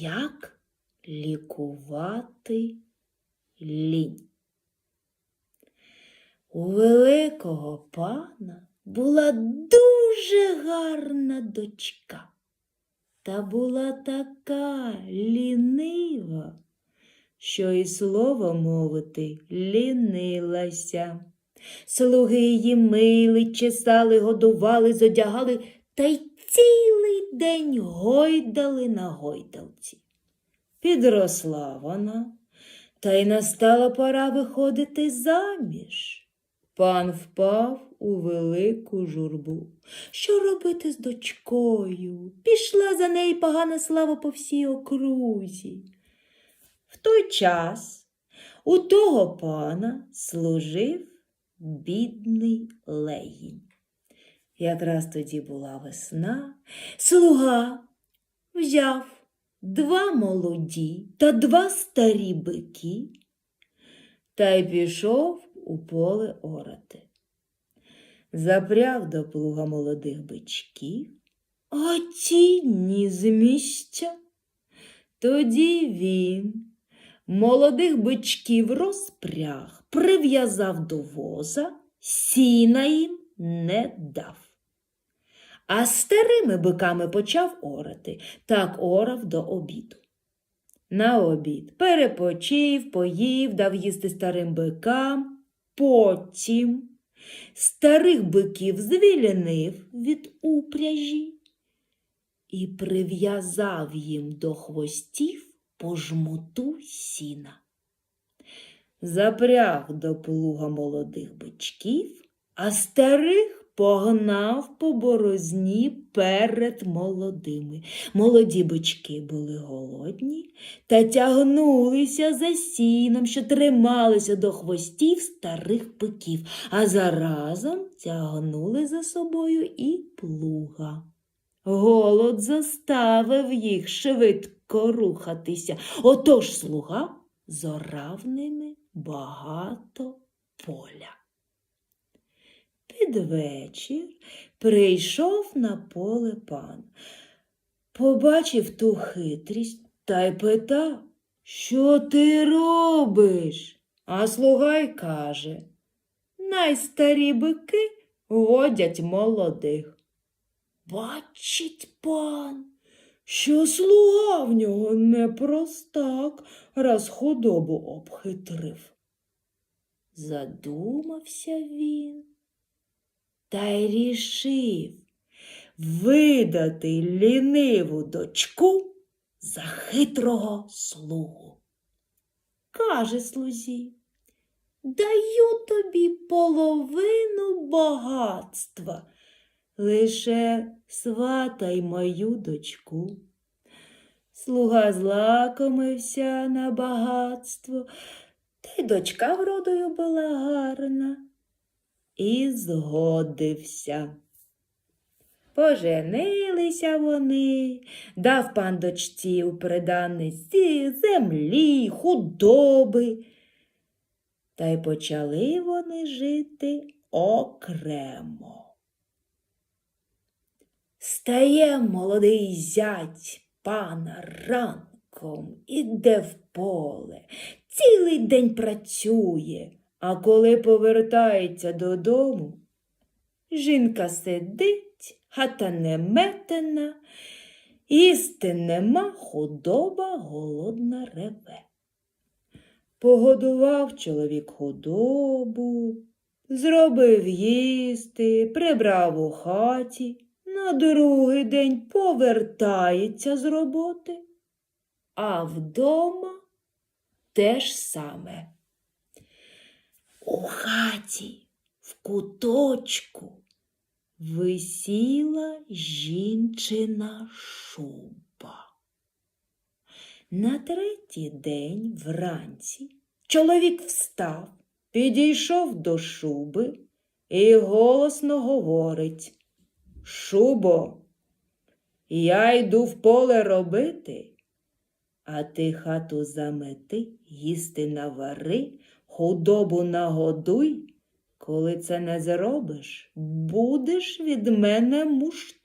Як лікувати лінь? У великого пана була дуже гарна дочка. Та була така лінива, що і слово мовити лінилася. Слуги її мили, чесали, годували, зодягали та й цілий день гойдали на гойдалці. Підросла вона, та й настала пора виходити заміж. Пан впав у велику журбу. Що робити з дочкою? Пішла за неї погана слава по всій окрузі. В той час у того пана служив бідний легінь. Якраз тоді була весна, слуга взяв два молоді та два старі бики та й пішов у поле орати. Запряг до плуга молодих бичків, а ті ні з місця. Тоді він молодих бичків розпряг, прив'язав до воза, сіна їм не дав. А старими биками почав орати, так орав до обіду. На обід перепочив, поїв, дав їсти старим бикам, потім старих биків звільнив від упряжі і прив'язав їм до хвостів по жмуту сіна. Запряг до плуга молодих бичків, а старих погнав по борозні перед молодими. Молоді бички були голодні та тягнулися за сіном, що трималися до хвостів старих биків, а заразом тягнули за собою і плуга. Голод заставив їх швидко рухатися. Отож слуга зорав ними багато поля. Під вечір прийшов на поле пан. Побачив ту хитрість та й питав, що ти робиш? А слуга й каже, найстарі бики водять молодих. Бачить пан, що слуга в нього не простак, раз худобу обхитрив. Задумався він та й рішив видати ліниву дочку за хитрого слугу. Каже слузі, даю тобі половину багатства, лише сватай мою дочку. Слуга злакомився на багатство, та й дочка вродою була гарна і згодився. Поженилися вони, дав пан дочці у приданниці землі, худоби. Та й почали вони жити окремо. Стає молодий зять пана ранком, іде в поле, цілий день працює. А коли повертається додому, жінка сидить, хата не метена, їсти нема, худоба голодна реве. Погодував чоловік худобу, зробив їсти, прибрав у хаті, на другий день повертається з роботи, а вдома те ж саме. У хаті в куточку висіла жінчина шуба. На третій день вранці чоловік встав, підійшов до шуби і голосно говорить Шубо, я йду в поле робити, а ти хату замети, їсти навари, худобу нагодуй. Коли це не зробиш, будеш від мене мушту.